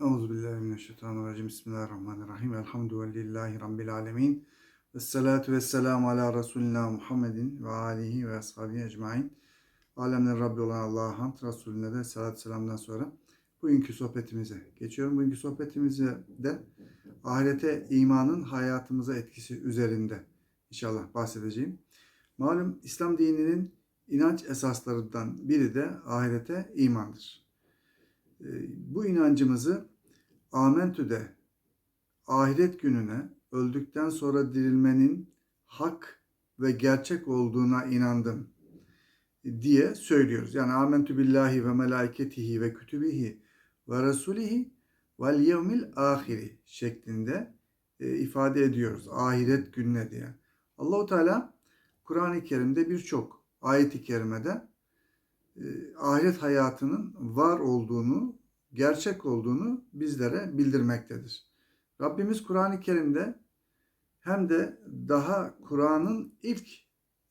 Euzubillahimineşşeytanirracim. Bismillahirrahmanirrahim. Elhamdülillahi Rabbil alemin. Ve salatu ve selamu ala Resulina Muhammedin ve alihi ve ashabihi ecmain. Alemlerin Rabbi olan Allah'a hamd, Resulüne de salat selamdan sonra bugünkü sohbetimize geçiyorum. Bugünkü sohbetimize de ahirete imanın hayatımıza etkisi üzerinde inşallah bahsedeceğim. Malum İslam dininin inanç esaslarından biri de ahirete imandır. Ee, Bu inancımızı Amentü'de ahiret gününe öldükten sonra dirilmenin hak ve gerçek olduğuna inandım diye söylüyoruz. Yani amentü billahi ve melaiketihi ve kütübihi ve rasulihi vel yevmil ahiri şeklinde e, ifade ediyoruz. Ahiret gününe diye. Allahu Teala Kur'an-ı Kerim'de birçok ayet-i kerimede e, ahiret hayatının var olduğunu, gerçek olduğunu bizlere bildirmektedir. Rabbimiz Kur'an-ı Kerim'de hem de daha Kur'an'ın ilk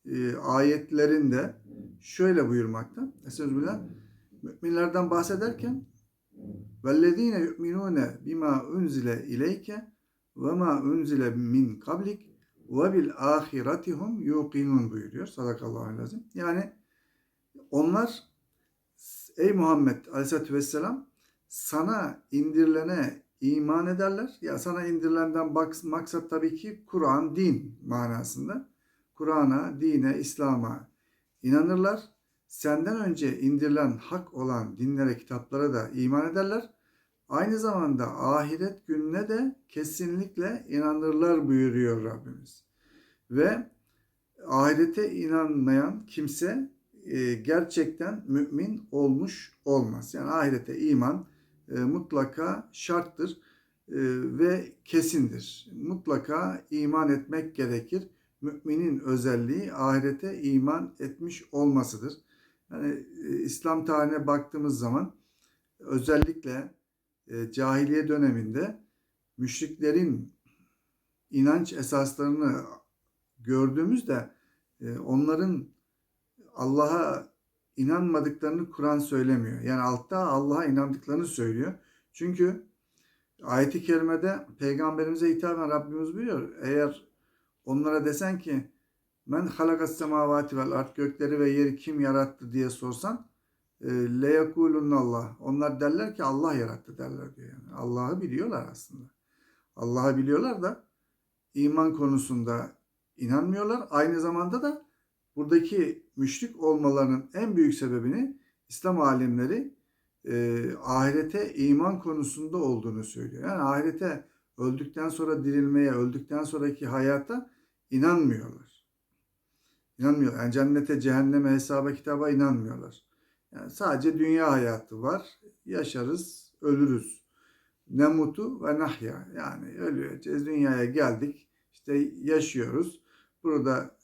e, ayetlerinde şöyle buyurmakta. Estağfirullah. Müminlerden bahsederken vellezine yu'minune bima unzile ileyke ve ma unzile min kablik ve ahiretihum yuqinun buyuruyor. Sadakallahu lazım. Yani onlar ey Muhammed Aleyhisselatü Vesselam sana indirilene iman ederler. Ya sana indirilenden maksat tabii ki Kur'an, din manasında. Kur'an'a, dine, İslam'a inanırlar. Senden önce indirilen hak olan dinlere, kitaplara da iman ederler. Aynı zamanda ahiret gününe de kesinlikle inanırlar buyuruyor Rabbimiz. Ve ahirete inanmayan kimse e, gerçekten mümin olmuş olmaz. Yani ahirete iman e, mutlaka şarttır e, ve kesindir. Mutlaka iman etmek gerekir. Müminin özelliği ahirete iman etmiş olmasıdır. Yani İslam tarihine baktığımız zaman özellikle cahiliye döneminde müşriklerin inanç esaslarını gördüğümüzde onların Allah'a inanmadıklarını Kur'an söylemiyor. Yani altta Allah'a inandıklarını söylüyor. Çünkü ayeti kerimede peygamberimize hitaben Rabbimiz buyuruyor. Eğer onlara desen ki men halakas semavati vel art gökleri ve yeri kim yarattı diye sorsan e, le Allah. Onlar derler ki Allah yarattı derler diyor. Yani Allah'ı biliyorlar aslında. Allah'ı biliyorlar da iman konusunda inanmıyorlar. Aynı zamanda da buradaki müşrik olmalarının en büyük sebebini İslam alimleri e, ahirete iman konusunda olduğunu söylüyor. Yani ahirete öldükten sonra dirilmeye, öldükten sonraki hayata inanmıyorlar. İnanmıyorlar. Yani cennete, cehenneme, hesaba, kitaba inanmıyorlar. Yani sadece dünya hayatı var. Yaşarız, ölürüz. Ne mutu ve nahya. Yani öleceğiz, dünyaya geldik. İşte yaşıyoruz. Burada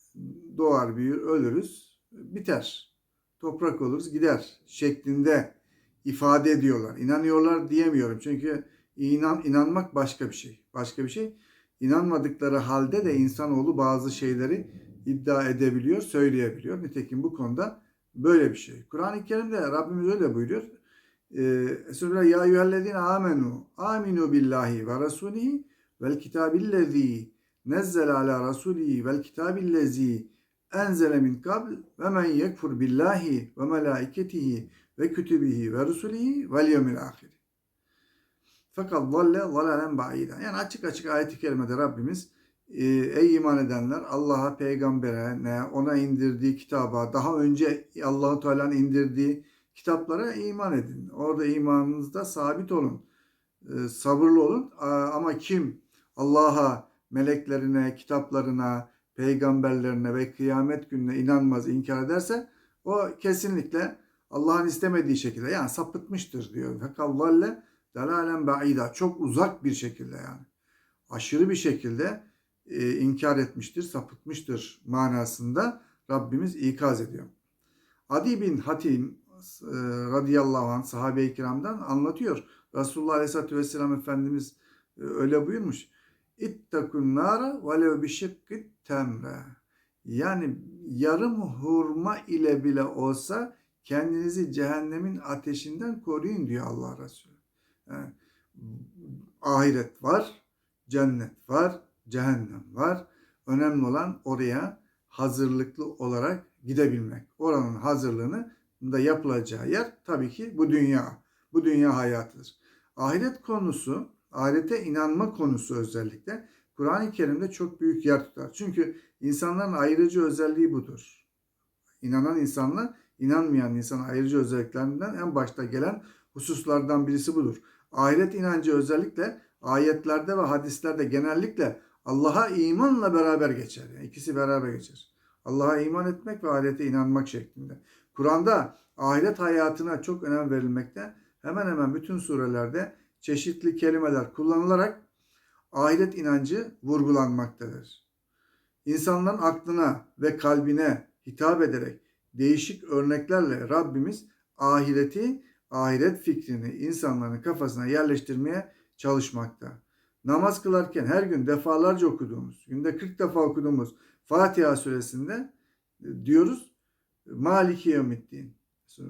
doğar, büyür, ölürüz, biter. Toprak oluruz, gider şeklinde ifade ediyorlar. İnanıyorlar diyemiyorum. Çünkü inan inanmak başka bir şey. Başka bir şey. İnanmadıkları halde de insanoğlu bazı şeyleri iddia edebiliyor, söyleyebiliyor. Nitekim bu konuda böyle bir şey. Kur'an-ı Kerim'de Rabbimiz öyle buyuruyor. Estağfirullah ya eyyühellezine amenu aminu billahi ve rasulihi vel kitabillezî nezzel ala rasulihi vel kitabillezî enzele min kabl ve men yekfur billahi ve melaiketihi ve kütübihi ve rusulihi vel yevmil ahir. Fakat zalle zalalen ba'ida. Yani açık açık ayet-i kerimede Rabbimiz e, ey iman edenler Allah'a, peygambere, ne ona indirdiği kitaba, daha önce Allahu Teala'nın indirdiği kitaplara iman edin. Orada imanınızda sabit olun. E, sabırlı olun. Ama kim Allah'a, meleklerine, kitaplarına, peygamberlerine ve kıyamet gününe inanmaz, inkar ederse o kesinlikle Allah'ın istemediği şekilde yani sapıtmıştır diyor. Fekallalle delalen ba'ida çok uzak bir şekilde yani aşırı bir şekilde e, inkar etmiştir, sapıtmıştır manasında Rabbimiz ikaz ediyor. Adi bin Hatim e, radıyallahu anh sahabe-i kiramdan anlatıyor. Resulullah aleyhissalatü vesselam Efendimiz e, öyle buyurmuş. İttakun nara velev bi şıkkit temre. Yani yarım hurma ile bile olsa kendinizi cehennemin ateşinden koruyun diyor Allah Resulü. Yani ahiret var, cennet var, cehennem var. Önemli olan oraya hazırlıklı olarak gidebilmek. Oranın hazırlığını da yapılacağı yer tabii ki bu dünya. Bu dünya hayatıdır. Ahiret konusu, ahirete inanma konusu özellikle Kur'an-ı Kerim'de çok büyük yer tutar. Çünkü insanların ayrıcı özelliği budur. İnanan insanla inanmayan insanın ayrıcı özelliklerinden en başta gelen hususlardan birisi budur. Ahiret inancı özellikle ayetlerde ve hadislerde genellikle Allah'a imanla beraber geçer. Yani ikisi beraber geçer. Allah'a iman etmek ve ahirete inanmak şeklinde. Kur'an'da ahiret hayatına çok önem verilmekte. Hemen hemen bütün surelerde çeşitli kelimeler kullanılarak ahiret inancı vurgulanmaktadır. İnsanların aklına ve kalbine hitap ederek değişik örneklerle Rabbimiz ahireti, ahiret fikrini insanların kafasına yerleştirmeye çalışmakta. Namaz kılarken her gün defalarca okuduğumuz, günde 40 defa okuduğumuz Fatiha suresinde e, diyoruz Maliki Yevmiddin.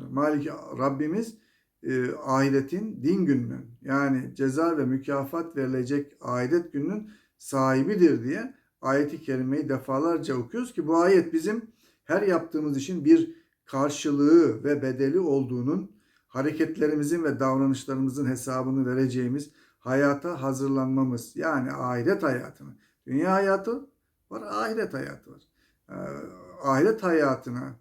Maliki Rabbimiz e, ahiretin din gününün yani ceza ve mükafat verilecek ahiret gününün sahibidir diye ayeti kerimeyi defalarca okuyoruz ki bu ayet bizim her yaptığımız işin bir karşılığı ve bedeli olduğunun hareketlerimizin ve davranışlarımızın hesabını vereceğimiz hayata hazırlanmamız yani ahiret hayatını. Dünya hayatı var, ahiret hayatı var. Ee, ahiret hayatına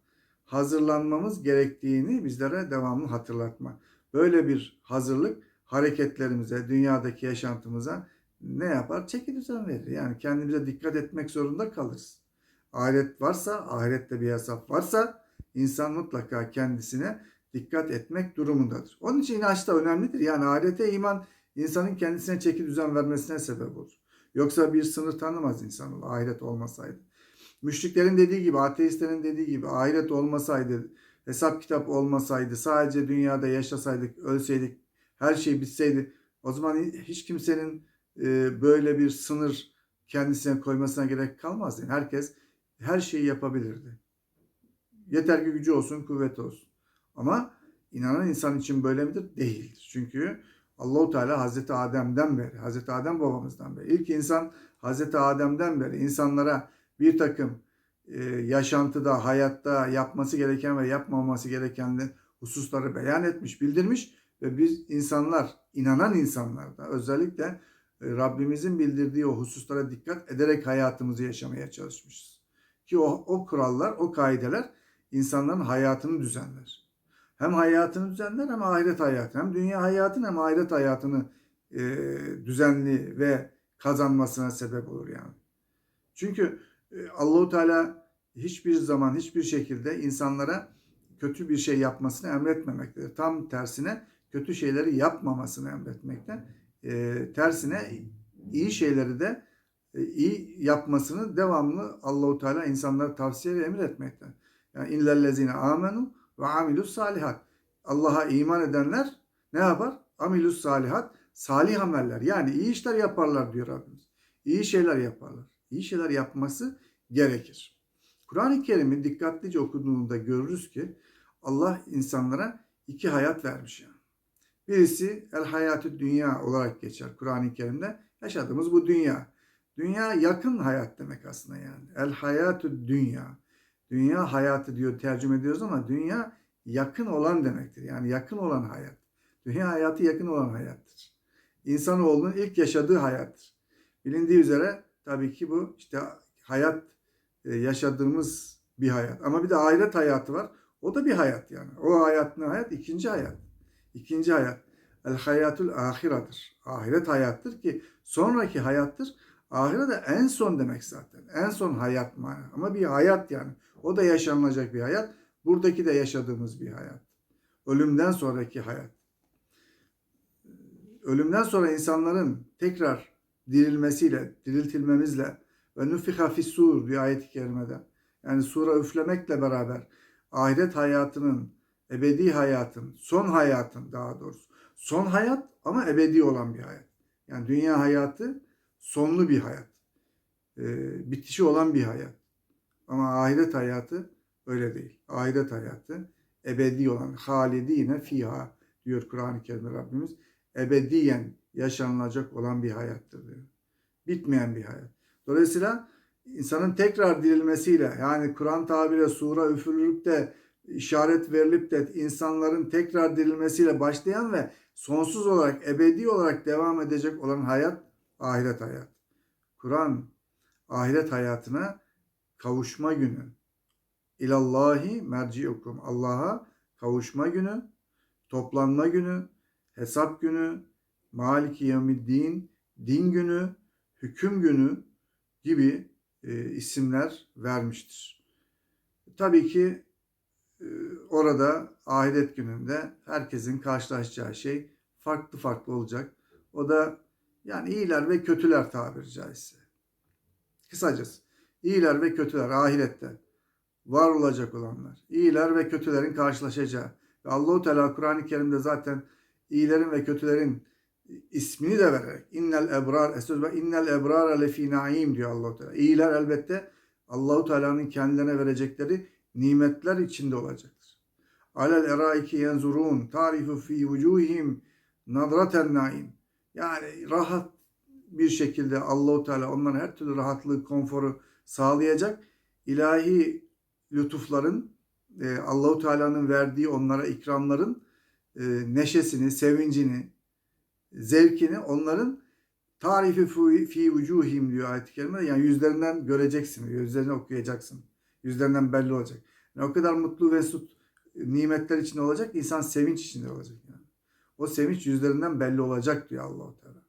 hazırlanmamız gerektiğini bizlere devamlı hatırlatma. Böyle bir hazırlık hareketlerimize, dünyadaki yaşantımıza ne yapar? Çeki düzen verir. Yani kendimize dikkat etmek zorunda kalırız. Ahiret varsa, ahirette bir hesap varsa insan mutlaka kendisine dikkat etmek durumundadır. Onun için inanç da önemlidir. Yani ahirete iman insanın kendisine çeki düzen vermesine sebep olur. Yoksa bir sınır tanımaz insan ahiret olmasaydı. Müşriklerin dediği gibi, ateistlerin dediği gibi ahiret olmasaydı, hesap kitap olmasaydı, sadece dünyada yaşasaydık, ölseydik, her şey bitseydi o zaman hiç kimsenin e, böyle bir sınır kendisine koymasına gerek kalmazdı. Herkes her şeyi yapabilirdi. Yeter ki gücü olsun, kuvvet olsun. Ama inanan insan için böyle midir? Değildir. Çünkü Allahu Teala Hazreti Adem'den beri, Hazreti Adem babamızdan beri, ilk insan Hazreti Adem'den beri insanlara bir takım yaşantıda, hayatta yapması gereken ve yapmaması gereken hususları beyan etmiş, bildirmiş ve biz insanlar, inanan insanlar da özellikle e, Rabbimizin bildirdiği o hususlara dikkat ederek hayatımızı yaşamaya çalışmışız. Ki o, o kurallar, o kaideler insanların hayatını düzenler. Hem hayatını düzenler hem ahiret hayatını, hem dünya hayatını hem ahiret hayatını e, düzenli ve kazanmasına sebep olur yani. Çünkü e, Allahu Teala hiçbir zaman hiçbir şekilde insanlara kötü bir şey yapmasını emretmemektedir. Tam tersine kötü şeyleri yapmamasını emretmekte. E, tersine iyi şeyleri de e, iyi yapmasını devamlı Allahu Teala insanlara tavsiye ve emir etmekte. Yani illellezine amenu ve amilus salihat. Allah'a iman edenler ne yapar? Amilus salihat. Salih ameller yani iyi işler yaparlar diyor Rabbimiz. İyi şeyler yaparlar. İyi şeyler yapması gerekir. Kur'an-ı Kerim'i dikkatlice okuduğunda görürüz ki Allah insanlara iki hayat vermiş yani. Birisi el hayatı dünya olarak geçer Kur'an-ı Kerim'de. Yaşadığımız bu dünya. Dünya yakın hayat demek aslında yani. El hayatı dünya. Dünya hayatı diyor tercüme ediyoruz ama dünya yakın olan demektir. Yani yakın olan hayat. Dünya hayatı yakın olan hayattır. İnsanoğlunun ilk yaşadığı hayattır. Bilindiği üzere tabii ki bu işte hayat yaşadığımız bir hayat. Ama bir de ahiret hayatı var. O da bir hayat yani. O hayat ne hayat? İkinci hayat. İkinci hayat. El hayatul ahiradır. Ahiret hayattır ki sonraki hayattır. Ahiret de en son demek zaten. En son hayat mı? Ama bir hayat yani. O da yaşanılacak bir hayat. Buradaki de yaşadığımız bir hayat. Ölümden sonraki hayat. Ölümden sonra insanların tekrar dirilmesiyle, diriltilmemizle ve nufiha fissur diyor ayet-i kerimede. Yani sura üflemekle beraber ahiret hayatının, ebedi hayatın, son hayatın daha doğrusu. Son hayat ama ebedi olan bir hayat. Yani dünya hayatı sonlu bir hayat. E, bitişi olan bir hayat. Ama ahiret hayatı öyle değil. Ahiret hayatı ebedi olan halidine fiha diyor Kur'an-ı Kerim'de Rabbimiz. Ebediyen yaşanılacak olan bir hayattır diyor. Bitmeyen bir hayat. Dolayısıyla insanın tekrar dirilmesiyle yani Kur'an tabiriyle sura üfürülüp de işaret verilip de insanların tekrar dirilmesiyle başlayan ve sonsuz olarak ebedi olarak devam edecek olan hayat ahiret hayat. Kur'an ahiret hayatına kavuşma günü. İlallahi merciukum. Allah'a kavuşma günü, toplanma günü, hesap günü, maliki yevmiddin, din günü, hüküm günü gibi e, isimler vermiştir. Tabii ki e, orada ahiret gününde herkesin karşılaşacağı şey farklı farklı olacak. O da yani iyiler ve kötüler tabiri caizse. Kısacası iyiler ve kötüler ahirette var olacak olanlar. iyiler ve kötülerin karşılaşacağı. Allahu Teala Kur'an-ı Kerim'de zaten iyilerin ve kötülerin ismini de vererek innel ebrar esöz ve innel ebrar lefi naim diyor Allahu Teala. İyiler elbette Allahu Teala'nın kendilerine verecekleri nimetler içinde olacaktır. Alel eraiki yenzurun tarifu fi vucuhim nadraten naim. Yani rahat bir şekilde Allahu Teala onların her türlü rahatlığı, konforu sağlayacak. İlahi lütufların e, Allahu Teala'nın verdiği onlara ikramların e, neşesini, sevincini, zevkini onların tarifi fi, vücuhim diyor ayet-i kerime. Yani yüzlerinden göreceksin, yüzlerini okuyacaksın. Yüzlerinden belli olacak. Yani o kadar mutlu ve sut nimetler içinde olacak, insan sevinç içinde olacak yani. O sevinç yüzlerinden belli olacak diyor Allahu Teala.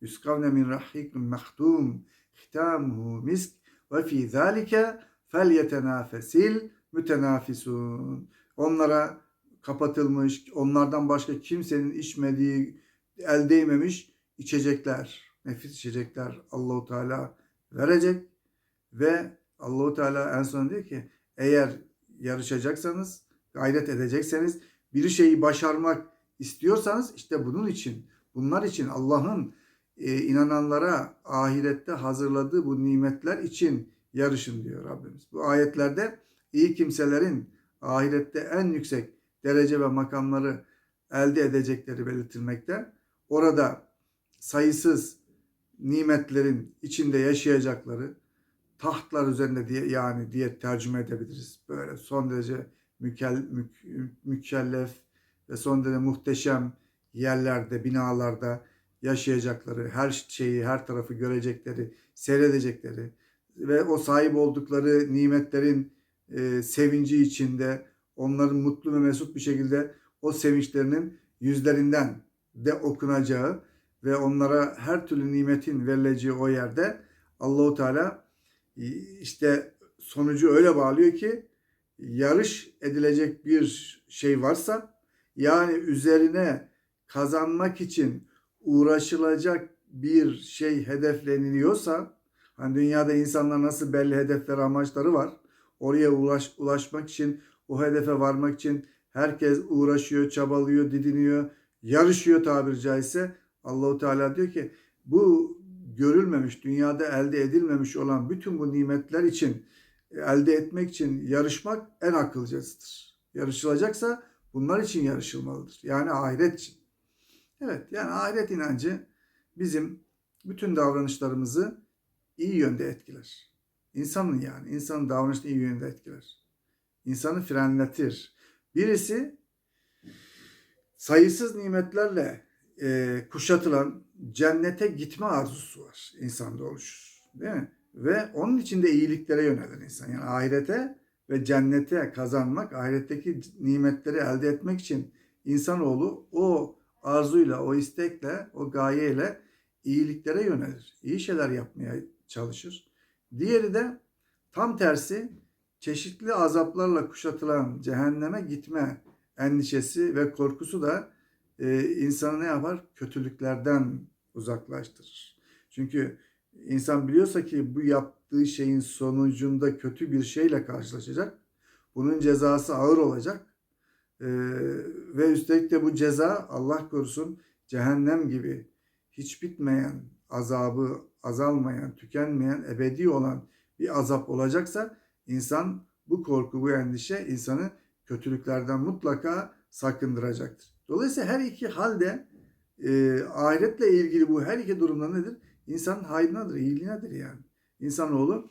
Yuskavne min rahikum mahtum hitamuhu misk ve fi zalike felyetenafesil mütenafisun. Onlara kapatılmış, onlardan başka kimsenin içmediği, el değmemiş içecekler, nefis içecekler Allahu Teala verecek ve Allahu Teala en son diyor ki eğer yarışacaksanız, gayret edecekseniz, bir şeyi başarmak istiyorsanız işte bunun için, bunlar için Allah'ın e, inananlara ahirette hazırladığı bu nimetler için yarışın diyor Rabbimiz. Bu ayetlerde iyi kimselerin ahirette en yüksek derece ve makamları elde edecekleri belirtilmekte. Orada sayısız nimetlerin içinde yaşayacakları tahtlar üzerinde diye yani diye tercüme edebiliriz. Böyle son derece mükel, mük, mükellef ve son derece muhteşem yerlerde, binalarda yaşayacakları, her şeyi, her tarafı görecekleri, seyredecekleri ve o sahip oldukları nimetlerin e, sevinci içinde onların mutlu ve mesut bir şekilde o sevinçlerinin yüzlerinden de okunacağı ve onlara her türlü nimetin verileceği o yerde Allahu Teala e, işte sonucu öyle bağlıyor ki yarış edilecek bir şey varsa yani üzerine kazanmak için uğraşılacak bir şey hedefleniliyorsa hani dünyada insanlar nasıl belli hedefler amaçları var. Oraya ulaş, ulaşmak için o hedefe varmak için herkes uğraşıyor, çabalıyor, didiniyor, yarışıyor tabiri caizse. Allahu Teala diyor ki bu görülmemiş, dünyada elde edilmemiş olan bütün bu nimetler için elde etmek için yarışmak en akılcasıdır. Yarışılacaksa bunlar için yarışılmalıdır. Yani ahiret için. Evet yani ahiret inancı bizim bütün davranışlarımızı iyi yönde etkiler. İnsanın yani insanın davranışını iyi yönde etkiler. İnsanı frenletir. Birisi sayısız nimetlerle e, kuşatılan cennete gitme arzusu var insanda oluşur. Değil mi? Ve onun içinde iyiliklere yönelir insan. Yani ahirete ve cennete kazanmak, ahiretteki nimetleri elde etmek için insanoğlu o arzuyla, o istekle, o gayeyle iyiliklere yönelir. İyi şeyler yapmaya çalışır. Diğeri de tam tersi çeşitli azaplarla kuşatılan cehenneme gitme endişesi ve korkusu da e, insanı ne yapar? Kötülüklerden uzaklaştırır. Çünkü insan biliyorsa ki bu yaptığı şeyin sonucunda kötü bir şeyle karşılaşacak. Bunun cezası ağır olacak. Ee, ve üstelik de bu ceza Allah korusun cehennem gibi hiç bitmeyen, azabı azalmayan, tükenmeyen, ebedi olan bir azap olacaksa insan bu korku, bu endişe insanı kötülüklerden mutlaka sakındıracaktır. Dolayısıyla her iki halde e, ahiretle ilgili bu her iki durumda nedir? İnsanın hayrınadır, iyiliğinedir yani. İnsanoğlu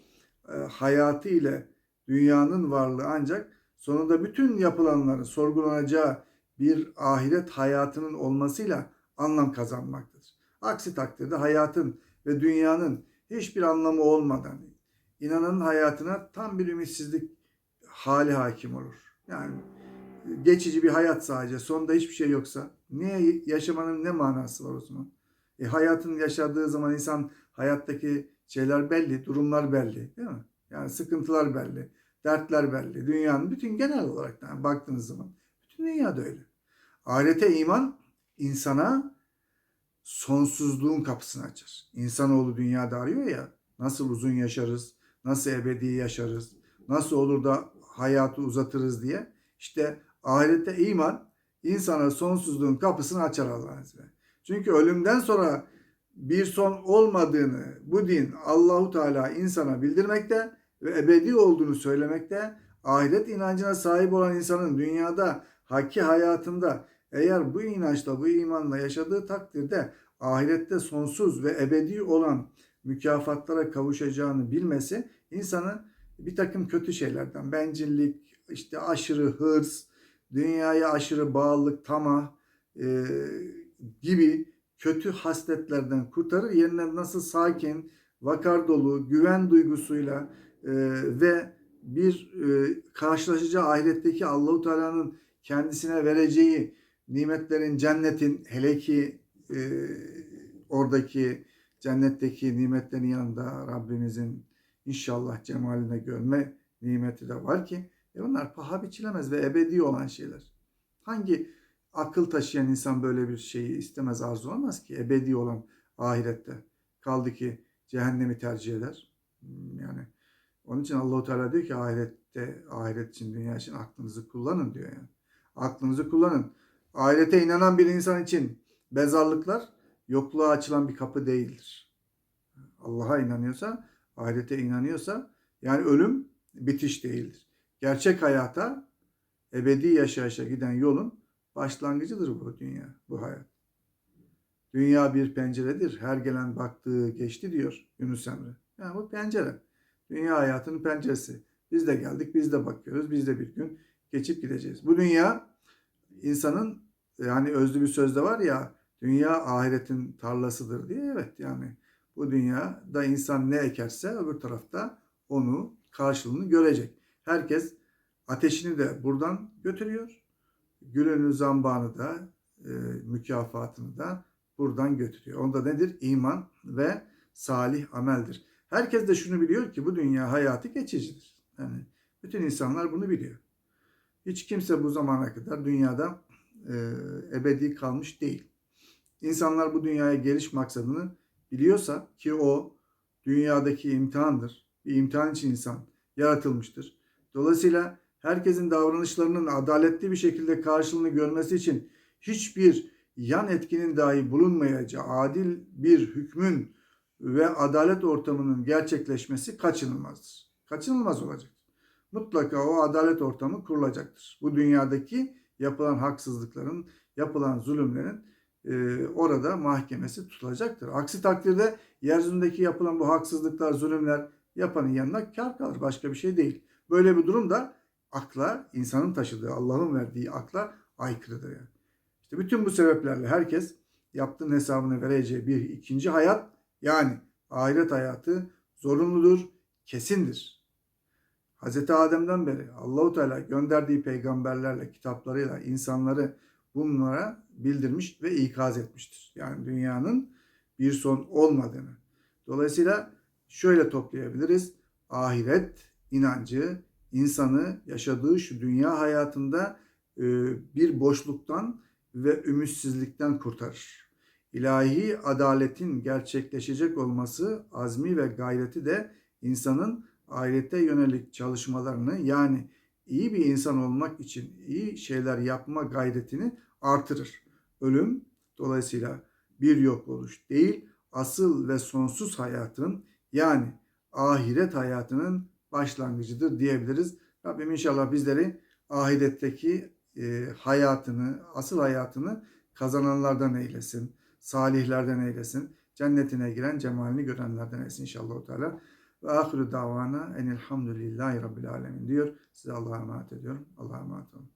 e, hayatı ile dünyanın varlığı ancak sonunda bütün yapılanların sorgulanacağı bir ahiret hayatının olmasıyla anlam kazanmaktadır. Aksi takdirde hayatın ve dünyanın hiçbir anlamı olmadan inananın hayatına tam bir ümitsizlik hali hakim olur. Yani geçici bir hayat sadece. Sonunda hiçbir şey yoksa niye yaşamanın ne manası var o zaman? E, hayatın yaşadığı zaman insan hayattaki şeyler belli, durumlar belli değil mi? Yani sıkıntılar belli, dertler belli. Dünyanın bütün genel olarak yani baktığınız zaman bütün dünyada öyle. Ahirete iman insana sonsuzluğun kapısını açar. İnsanoğlu dünyada arıyor ya nasıl uzun yaşarız, nasıl ebedi yaşarız, nasıl olur da hayatı uzatırız diye. İşte ahirette iman insana sonsuzluğun kapısını açar Allah'ın izniyle. Çünkü ölümden sonra bir son olmadığını bu din Allahu Teala insana bildirmekte ve ebedi olduğunu söylemekte. Ahiret inancına sahip olan insanın dünyada haki hayatında eğer bu inançla bu imanla yaşadığı takdirde ahirette sonsuz ve ebedi olan mükafatlara kavuşacağını bilmesi insanı bir takım kötü şeylerden bencillik, işte aşırı hırs, dünyaya aşırı bağlılık, tamah e, gibi kötü hasletlerden kurtarır. Yerine nasıl sakin, vakar dolu, güven duygusuyla e, ve bir e, karşılaşacağı ahiretteki Allahu Teala'nın kendisine vereceği nimetlerin, cennetin hele ki e, oradaki cennetteki nimetlerin yanında Rabbimizin inşallah cemaline görme nimeti de var ki e bunlar paha biçilemez ve ebedi olan şeyler. Hangi akıl taşıyan insan böyle bir şeyi istemez, arzulamaz ki ebedi olan ahirette. Kaldı ki cehennemi tercih eder. Hmm, Yani onun için Allahu Teala diyor ki ahirette, ahiret için, dünya için aklınızı kullanın diyor yani. Aklınızı kullanın. Ahirete inanan bir insan için mezarlıklar yokluğa açılan bir kapı değildir. Allah'a inanıyorsa, ahirete inanıyorsa yani ölüm bitiş değildir. Gerçek hayata ebedi yaşayışa giden yolun başlangıcıdır bu dünya, bu hayat. Dünya bir penceredir. Her gelen baktığı geçti diyor Yunus Emre. Yani bu pencere. Dünya hayatının penceresi. Biz de geldik, biz de bakıyoruz. Biz de bir gün geçip gideceğiz. Bu dünya insanın yani özlü bir sözde var ya dünya ahiretin tarlasıdır diye. Evet yani bu dünyada insan ne ekerse öbür tarafta onu karşılığını görecek. Herkes ateşini de buradan götürüyor. Gülünü zambanı da e, mükafatını da buradan götürüyor. Onda nedir? İman ve salih ameldir. Herkes de şunu biliyor ki bu dünya hayatı geçicidir. Yani bütün insanlar bunu biliyor. Hiç kimse bu zamana kadar dünyada e, ebedi kalmış değil. İnsanlar bu dünyaya geliş maksadını biliyorsa ki o dünyadaki imtihandır. Bir imtihan için insan yaratılmıştır. Dolayısıyla herkesin davranışlarının adaletli bir şekilde karşılığını görmesi için hiçbir yan etkinin dahi bulunmayacağı adil bir hükmün ve adalet ortamının gerçekleşmesi kaçınılmazdır. Kaçınılmaz olacak. Mutlaka o adalet ortamı kurulacaktır. Bu dünyadaki yapılan haksızlıkların, yapılan zulümlerin e, orada mahkemesi tutulacaktır. Aksi takdirde yeryüzündeki yapılan bu haksızlıklar, zulümler yapanın yanına kar kalır. Başka bir şey değil. Böyle bir durum da akla, insanın taşıdığı, Allah'ın verdiği akla aykırıdır yani. İşte bütün bu sebeplerle herkes yaptığın hesabını vereceği bir ikinci hayat yani ahiret hayatı zorunludur, kesindir. Hz. Adem'den beri Allahu Teala gönderdiği peygamberlerle, kitaplarıyla insanları bunlara bildirmiş ve ikaz etmiştir. Yani dünyanın bir son olmadığını. Dolayısıyla şöyle toplayabiliriz. Ahiret inancı insanı yaşadığı şu dünya hayatında e, bir boşluktan ve ümitsizlikten kurtarır. İlahi adaletin gerçekleşecek olması azmi ve gayreti de insanın ahirete yönelik çalışmalarını yani iyi bir insan olmak için iyi şeyler yapma gayretini artırır. Ölüm dolayısıyla bir yok oluş değil, asıl ve sonsuz hayatın yani ahiret hayatının başlangıcıdır diyebiliriz. Rabbim inşallah bizleri ahiretteki e, hayatını, asıl hayatını kazananlardan eylesin, salihlerden eylesin, cennetine giren cemalini görenlerden eylesin inşallah Teala. Ve ahiru davana enilhamdülillahi rabbil alemin diyor. Size Allah'a emanet ediyorum. Allah'a emanet olun.